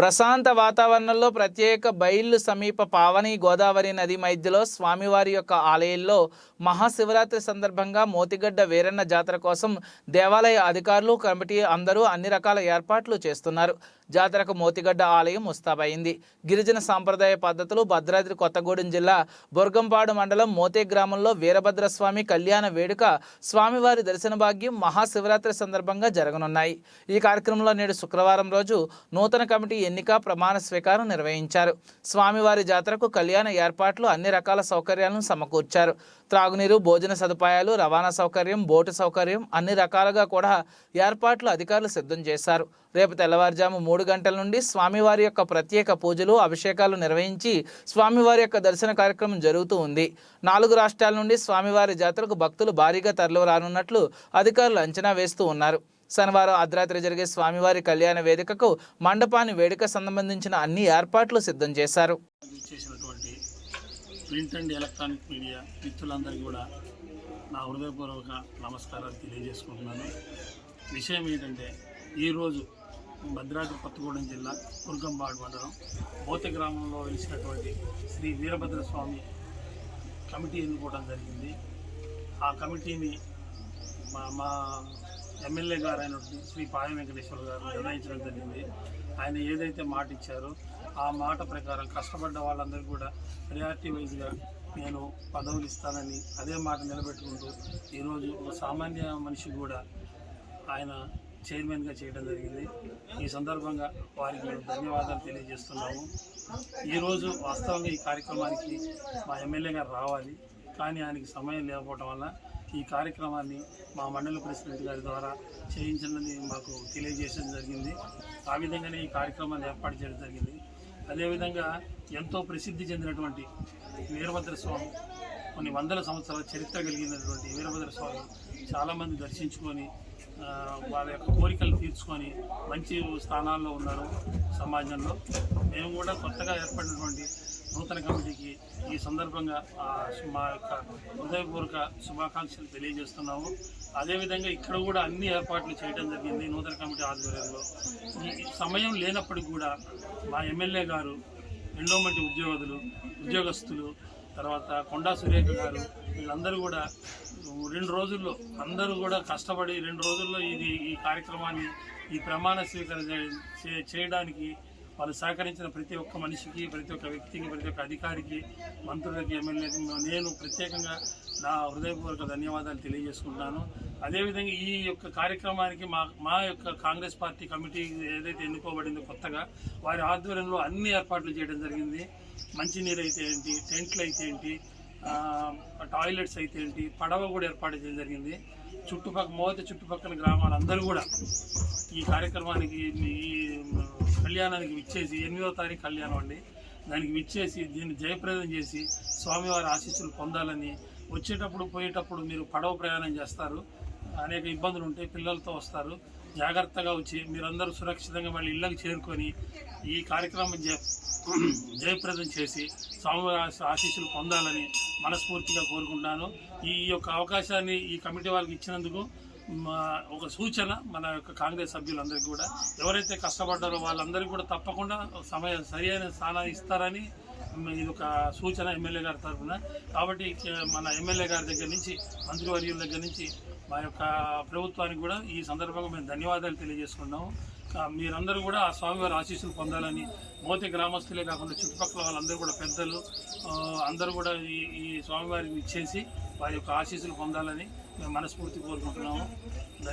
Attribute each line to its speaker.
Speaker 1: ప్రశాంత వాతావరణంలో ప్రత్యేక బయళ్ళు సమీప పావని గోదావరి నది మధ్యలో స్వామివారి యొక్క ఆలయంలో మహాశివరాత్రి సందర్భంగా మోతిగడ్డ వీరన్న జాతర కోసం దేవాలయ అధికారులు కమిటీ అందరూ అన్ని రకాల ఏర్పాట్లు చేస్తున్నారు. జాతరకు మోతిగడ్డ ఆలయం ముస్తాబైంది గిరిజన సాంప్రదాయ పద్ధతులు భద్రాద్రి కొత్తగూడెం జిల్లా బొర్గంపాడు మండలం మోతే గ్రామంలో వీరభద్రస్వామి కళ్యాణ వేడుక స్వామివారి దర్శన భాగ్యం మహాశివరాత్రి సందర్భంగా జరగనున్నాయి. ఈ కార్యక్రమంలో నేడు శుక్రవారం రోజు నూతన కమిటీ ఎన్నిక ప్రమాణ స్వీకారం నిర్వహించారు. స్వామివారి జాతరకు కళ్యాణ ఏర్పాట్లు అన్ని రకాల సౌకర్యాలను సమకూర్చారు. త్రాగునీరు భోజన సదుపాయాలు రవాణా సౌకర్యం బోటు సౌకర్యం అన్ని రకాలుగా కూడా ఏర్పాట్లు అధికారులు సిద్ధం చేశారు. రేపు తెల్లవారుజాము మూడు గంటల నుండి స్వామివారి యొక్క ప్రత్యేక పూజలు అభిషేకాలు నిర్వహించి స్వామివారి యొక్క దర్శన కార్యక్రమం జరుగుతూ ఉంది. నాలుగు రాష్ట్రాల నుండి స్వామివారి జాతరకు భక్తులు భారీగా తరలి రానున్నట్లు అధికారులు అంచనా వేస్తూ ఉన్నారు. శనివారం అర్ధరాత్రి జరిగే స్వామివారి కళ్యాణ వేదికకు మండపాన్ని వేడుక సంబంధించిన అన్ని ఏర్పాట్లు సిద్ధం చేశారు.
Speaker 2: చేసినటువంటి ప్రింట్ అండ్ ఎలక్ట్రానిక్ మీడియా మిత్రులందరికీ కూడా నా హృదయపూర్వక నమస్కారాలు తెలియజేసుకుంటున్నాను. విషయం ఏంటంటే ఈరోజు భద్రాద్రి కొత్తగూడెం జిల్లా దుర్గంబాడు మండలం బోత గ్రామంలో వెలిసినటువంటి శ్రీ వీరభద్ర స్వామి కమిటీ ఎన్నుకోవడం జరిగింది. ఆ కమిటీని మా మా ఎమ్మెల్యే గారు అయినటువంటి శ్రీ పాయ వెంకటేశ్వర గారు నిర్ణయించడం జరిగింది. ఆయన ఏదైతే మాట ఇచ్చారో ఆ మాట ప్రకారం కష్టపడ్డ వాళ్ళందరికీ కూడా ప్రియారిటీ వైజ్గా నేను పదవులు ఇస్తానని అదే మాట నిలబెట్టుకుంటూ ఈరోజు ఒక సామాన్య మనిషి కూడా ఆయన చైర్మన్గా చేయడం జరిగింది. ఈ సందర్భంగా వారికి మేము ధన్యవాదాలు తెలియజేస్తున్నాము. ఈరోజు వాస్తవంగా ఈ కార్యక్రమానికి మా ఎమ్మెల్యే గారు రావాలి. కానీ ఆయనకి సమయం లేకపోవటం వల్ల ఈ కార్యక్రమాన్ని మా మండల ప్రెసిడెంట్ గారి ద్వారా చేయించినది మాకు తెలియజేయడం జరిగింది. ఆ విధంగానే ఈ కార్యక్రమాన్ని ఏర్పాటు చేయడం జరిగింది. అదేవిధంగా ఎంతో ప్రసిద్ధి చెందినటువంటి వీరభద్ర స్వామి కొన్ని వందల సంవత్సరాల చరిత్ర కలిగినటువంటి వీరభద్ర స్వామి చాలామంది దర్శించుకొని వాళ్ళ యొక్క కోరికలు తీర్చుకొని మంచి స్థానాల్లో ఉన్నారు సమాజంలో. మేము కూడా కొత్తగా ఏర్పడినటువంటి నూతన కమిటీకి ఈ సందర్భంగా మా యొక్క హృదయపూర్వక శుభాకాంక్షలు తెలియజేస్తున్నాము. అదేవిధంగా ఇక్కడ కూడా అన్ని ఏర్పాట్లు చేయడం జరిగింది నూతన కమిటీ ఆధ్వర్యంలో. ఈ సమయం లేనప్పటికీ కూడా మా ఎమ్మెల్యే గారు ఎండోమెంట్ ఉద్యోగులు ఉద్యోగస్తులు తర్వాత కొండా సురేఖ గారు వీళ్ళందరూ కూడా రెండు రోజుల్లో అందరూ కూడా కష్టపడి రెండు రోజుల్లో ఇది ఈ కార్యక్రమాన్ని ఈ ప్రమాణ స్వీకరణ చేయడానికి వాళ్ళు సహకరించిన ప్రతి ఒక్క మనిషికి ప్రతి ఒక్క వ్యక్తికి ప్రతి ఒక్క అధికారికి మంత్రులకి ఎమ్మెల్యేకి నేను ప్రత్యేకంగా నా హృదయపూర్వక ధన్యవాదాలు తెలియజేసుకుంటున్నాను. అదేవిధంగా ఈ యొక్క కార్యక్రమానికి మా మా యొక్క కాంగ్రెస్ పార్టీ కమిటీ ఏదైతే ఎన్నుకోబడిందో కొత్తగా వారి ఆధ్వర్యంలో అన్ని ఏర్పాట్లు చేయడం జరిగింది. మంచినీరు అయితే ఏంటి టెంట్లు అయితే ఏంటి టాయిలెట్స్ అయితే ఏంటి పడవ కూడా ఏర్పాటు చేయడం జరిగింది. చుట్టుపక్కల మోత చుట్టుపక్కల గ్రామాలందరూ కూడా ఈ కార్యక్రమానికి ఈ కళ్యాణానికి విచ్చేసి ఎనిమిదో తారీఖు కళ్యాణం అండి. దానికి విచ్చేసి దీన్ని జయప్రదం చేసి స్వామివారి ఆశీస్సులు పొందాలని వచ్చేటప్పుడు పోయేటప్పుడు మీరు పడవ ప్రయాణం చేస్తారు. అనేక ఇబ్బందులు ఉంటాయి పిల్లలతో వస్తారు. జాగ్రత్తగా వచ్చి మీరందరూ సురక్షితంగా మళ్ళీ ఇళ్ళకి చేరుకొని ఈ కార్యక్రమం జయ జయప్రదం చేసి స్వామివారి ఆశీస్సులు పొందాలని మనస్ఫూర్తిగా కోరుకుంటున్నాను. ఈ యొక్క అవకాశాన్ని ఈ కమిటీ వాళ్ళకి ఇచ్చినందుకు మా ఒక సూచన మన యొక్క కాంగ్రెస్ సభ్యులందరికీ కూడా. ఎవరైతే కష్టపడ్డారో వాళ్ళందరికీ కూడా తప్పకుండా సమయం సరి అయిన స్థానాన్ని ఇస్తారని ఇది ఒక సూచన ఎమ్మెల్యే గారి తరఫున. కాబట్టి మన ఎమ్మెల్యే గారి దగ్గర నుంచి మంత్రివర్యుల దగ్గర నుంచి మా యొక్క ప్రభుత్వానికి కూడా ఈ సందర్భంగా మేము ధన్యవాదాలు తెలియజేసుకున్నాము మీరందరూ కూడా ఆ స్వామివారి ఆశీస్సులు పొందాలని మోతి గ్రామస్తులే కాకుండా చుట్టుపక్కల వాళ్ళందరూ కూడా పెద్దలు అందరూ కూడా ఈ ఈ స్వామివారికి ఇచ్చేసి వారి యొక్క ఆశీస్సులు పొందాలని మేము మనస్ఫూర్తి కోరుకుంటున్నాము.